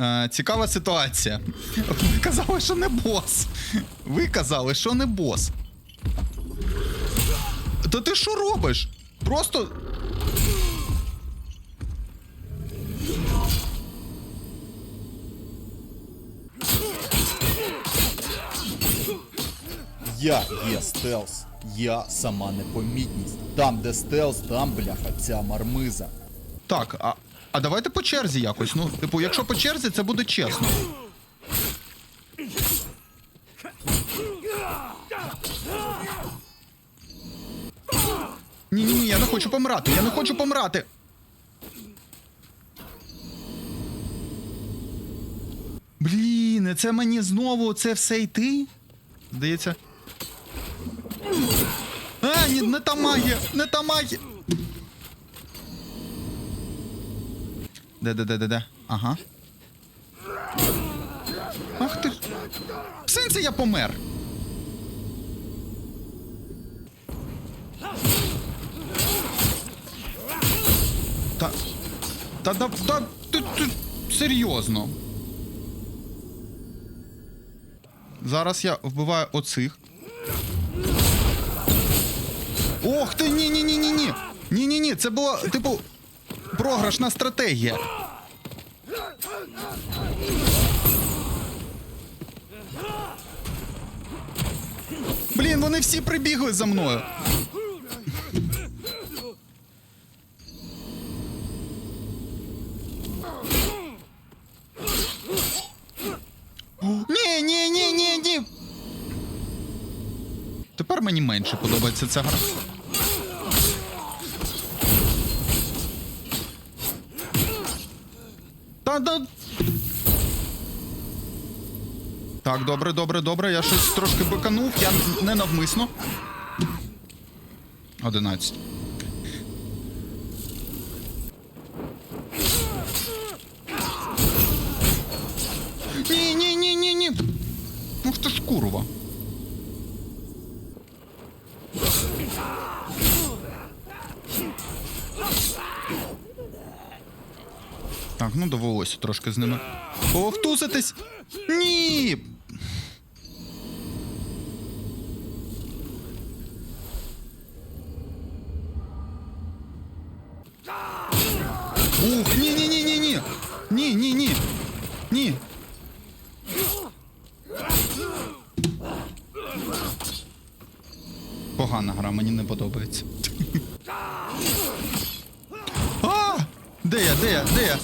Е, цікава ситуація. Ви казали, що не бос. Ви казали, що не бос. Та ти що робиш? Просто. Я є стелс. Я сама непомітність. Там, де стелс, там, бляха, ця мармиза. Так, а, а давайте по черзі якось. Ну, типу, якщо по черзі, це буде чесно. Ні, ні, ні, я не хочу помирати. Я не хочу помирати. Блін, це мені знову це все йти? Здається. А, ні, не та магія, не та магія. Де, де, де, де, де? Ага. Ах ти. В сенсі я помер. Та. Та да. Та. Ти, ти, серйозно. Зараз я вбиваю оцих. Ох ти, ні, ні, ні, ні, ні. Ні, ні, ні, це була, типу, програшна стратегія. Блін, вони всі прибігли за мною. Ні, ні, ні, ні, ні. Тепер мені менше подобається ця гра. Да. Так, добре, добре, добре. Я щось трошки биканув, я не навмисно. 11. Ні, ні, ні, ні, ні. Ух ти ж курва. Так, ну довелося трошки з ними. Повтуситись. Ні. Ух, ні, ні, ні, ні, ні. Ні, ні, ні. Ні. Погана гра, мені не подобається. Де я? Де я? Де я?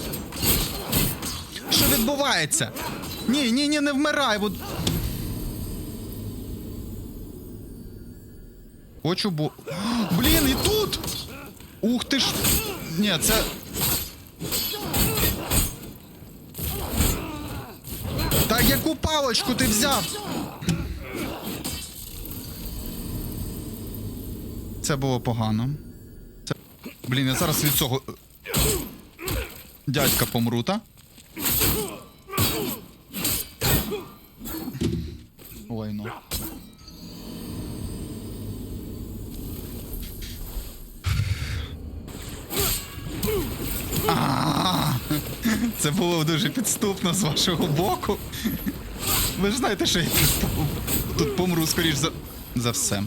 Що відбувається? Ні, ні, ні, не вмирай. Бо... Хочу бо. Блін, і тут! Ух ти ж. Ні, це. Так яку палочку ти взяв? Це було погано. Це... Блін, я зараз від цього. Дядька помру, та? Ой, ну. Це було дуже підступно з вашого боку. Ви ж знаєте, що я тут помру, скоріш за, за все.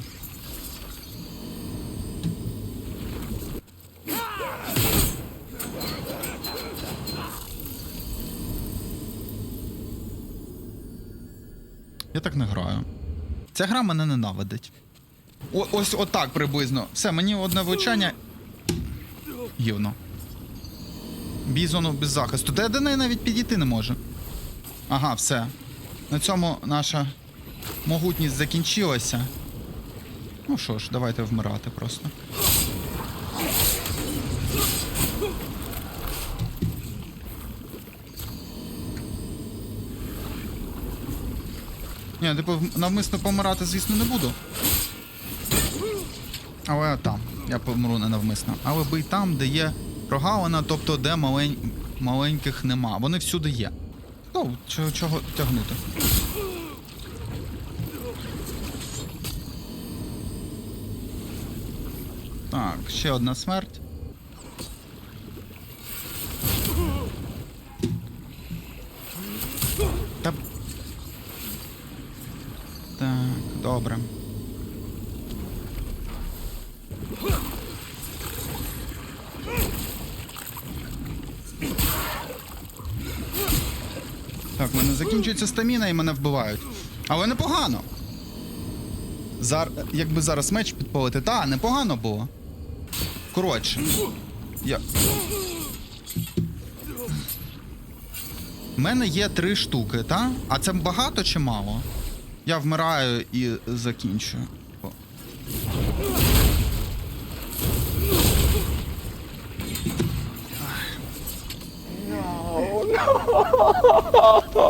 Я так не граю. Ця гра мене ненавидить. О, ось отак приблизно. Все, мені одне влучання. Гівно. Бізону без захисту. Та я до неї навіть підійти не можу. Ага, все. На цьому наша могутність закінчилася. Ну що ж, давайте вмирати просто. Ні, типу, навмисно помирати, звісно, не буду. Але там, я помру не навмисно. Але бий там, де є прогалина, тобто де малень... маленьких нема. Вони всюди є. Ну, чого, чого тягнути? Так, ще одна смерть. Так, добре. Так, в мене закінчується стаміна і мене вбивають. Але непогано. Зар... Якби зараз меч підпалити, та, непогано було. Коротше. Я... У мене є три штуки, та? А це багато чи мало? Я вмираю і закінчую. О.